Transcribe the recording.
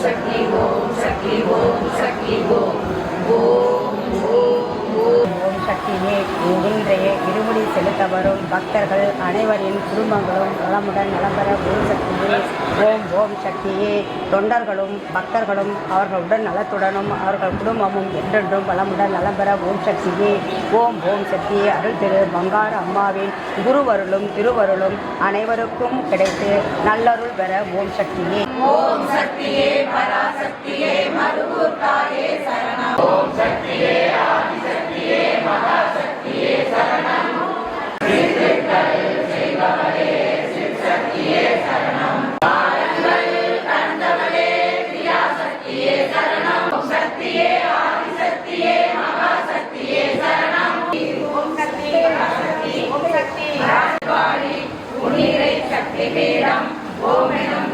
Thank you. ஓம் இன்றைய இருமுடி செலுத்த வரும் பக்தர்கள் அனைவரின் குடும்பங்களும் நலமுடன் நலம்பெற ஓம் சக்தியே ஓம் ஓம் சக்தியே. தொண்டர்களும் பக்தர்களும் அவர்களுடன் நலத்துடனும் அவர்கள் குடும்பமும் என்றென்றும் வளமுடன் நலம்பெற ஓம் சக்தியே ஓம் ஓம் சக்தியே. அருள் திரு பங்கார அம்மாவின் குருவருளும் திருவருளும் அனைவருக்கும் கிடைத்து நல்லருள் பெற ஓம் சக்தியே. ஓம் சக்தியே திவேடம் ஓம் எனும்